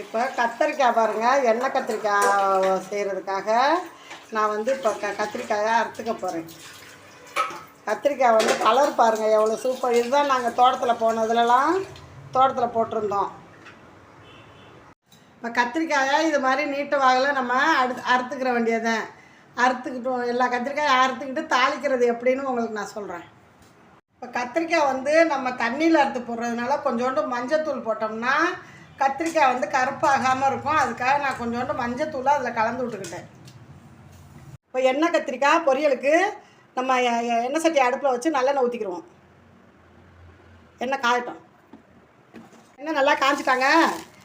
இப்போ கத்திரிக்காய் பாருங்கள் எண்ணெய் கத்திரிக்காய் செய்கிறதுக்காக நான் வந்து இப்போ க கத்திரிக்காயை அறுத்துக்க போகிறேன் கத்திரிக்காய் வந்து கலர் பாருங்கள் எவ்வளோ சூப்பர் இதுதான் நாங்கள் தோட்டத்தில் போனதுலலாம் தோட்டத்தில் போட்டிருந்தோம். இப்போ கத்திரிக்காயை இது மாதிரி நீட்ட வாகில் நம்ம அடு அறுத்துக்கிற வேண்டியதுதான். அறுத்துக்கிட்டோம் எல்லா கத்திரிக்காயும் அறுத்துக்கிட்டு தாளிக்கிறது எப்படின்னு உங்களுக்கு நான் சொல்கிறேன் இப்போ கத்திரிக்காய் வந்து நம்ம தண்ணியில் அறுத்து போடுறதுனால கொஞ்சோண்டு மஞ்சத்தூள் போட்டோம்னா கத்திரிக்காய் வந்து கருப்பாகாமல் இருக்கும். அதுக்காக நான் கொஞ்சோண்டு மஞ்சத்தூளை அதில் கலந்து விட்டுக்கிட்டேன். இப்போ எண்ணெய் கத்திரிக்காய் பொரியலுக்கு நம்ம எ- எண்ணெய் சட்டி அடுப்பில் வச்சு நல்லெண்ணெய் ஊற்றிக்கிடுவோம் எண்ணெய் காயட்டும். எண்ணெய் நல்லா காய்ச்சிட்டாங்க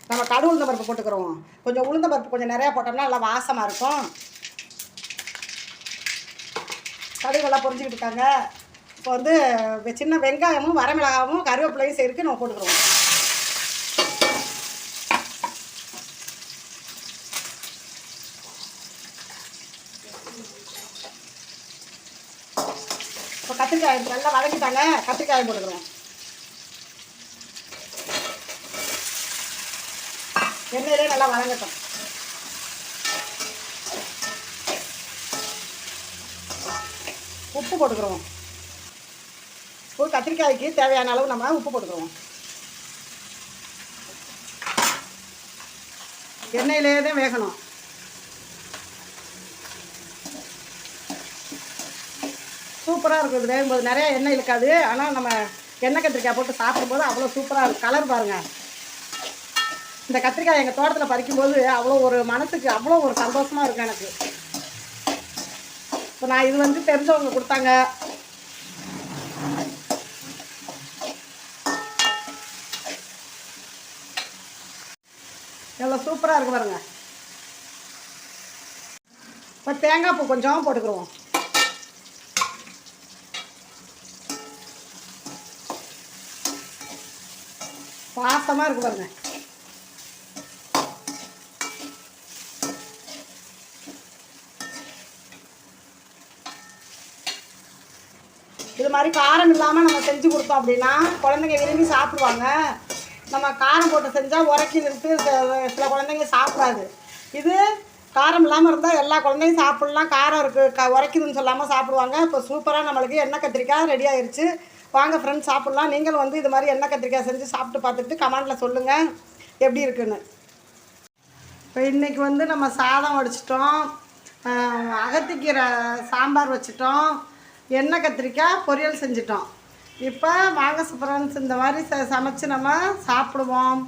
நம்ம கடு உளுந்த பருப்பு போட்டுக்கிறோம் கொஞ்சம் உளுந்த பருப்பு கொஞ்சம் நிறையா போட்டோம்னா நல்லா வாசமாக இருக்கும். கடுகு நல்லா பொரிஞ்சுக்கிட்டு இருக்காங்க. இப்போ வந்து சின்ன வெங்காயமும் வரமிளகாவும் கருவேப்பிலையும் சேர்க்கு நம்ம போட்டுக்கிறோம் இப்போ கத்திரிக்காய் நல்லா வதக்கிட்டாங்க கத்திரிக்காயை போட்டுக்கிறோம் எண்ணெயிலே நல்லா வதங்கட்டும். உப்பு போட்டுக்கிறோம். ஒரு கத்திரிக்காய்க்கு தேவையான அளவு நம்ம உப்பு போட்டுக்கிறோம். எண்ணெயிலே தான் வேகணும். சூப்பராக இருக்கும் இது வேகும்போது நிறைய எண்ணெய் இருக்காது. ஆனால் நம்ம எண்ணெய் கத்திரிக்காய் போட்டு சாப்பிடும்போது அவ்வளோ சூப்பராக இருக்கும். கலர் பாருங்கள் இந்த கத்திரிக்காய் எங்கள் தோட்டத்தில் பறிக்கும்போது அவ்வளோ ஒரு மனசுக்கு அவ்வளோ ஒரு சந்தோஷமாக இருக்கும் எனக்கு. இப்போ நான் இது வந்து தெரிஞ்சவங்க கொடுத்தாங்க. எவ்வளோ சூப்பராக இருக்கு பாருங்க. இப்போ தேங்காய் பூ கொஞ்சம் போட்டுக்கிடுவோம் பாசமாக இருக்கு பாருங்க. இது மாதிரி காரம் இல்லாமல் நம்ம செஞ்சு கொடுத்தோம் அப்படின்னா குழந்தைங்க விரும்பி சாப்பிடுவாங்க. நம்ம காரம் போட்டு செஞ்சால் உரக்கி நிறுத்து சில- குழந்தைங்க சாப்பிடாது. இது காரம் இல்லாமல் இருந்தால் எல்லா குழந்தையும் சாப்பிட்லாம். காரம் இருக்குது க உரைக்குதுன்னு சொல்லாமல் சாப்பிடுவாங்க. இப்போ சூப்பராக நம்மளுக்கு எண்ணெய் கத்திரிக்காய் ரெடி ஆயிடுச்சு வாங்க ஃப்ரெண்ட்ஸ் சாப்பிட்லாம். நீங்களும் வந்து இது மாதிரி எண்ணெய் கத்திரிக்காய் செஞ்சு சாப்பிட்டு பார்த்துட்டு கமெண்டில் சொல்லுங்கள் எப்படி இருக்குன்னு. இப்போ இன்றைக்கி வந்து நம்ம சாதம் வடிச்சிட்டோம். அகத்திக்கீரை சாம்பார் வச்சிட்டோம். எண்ணெய் கத்திரிக்காய் பொரியல் செஞ்சிட்டோம். இப்போ வாங்க ஃப்ரெண்ட்ஸ் இந்த மாதிரி ச சமைச்சு நம்ம சாப்பிடுவோம்.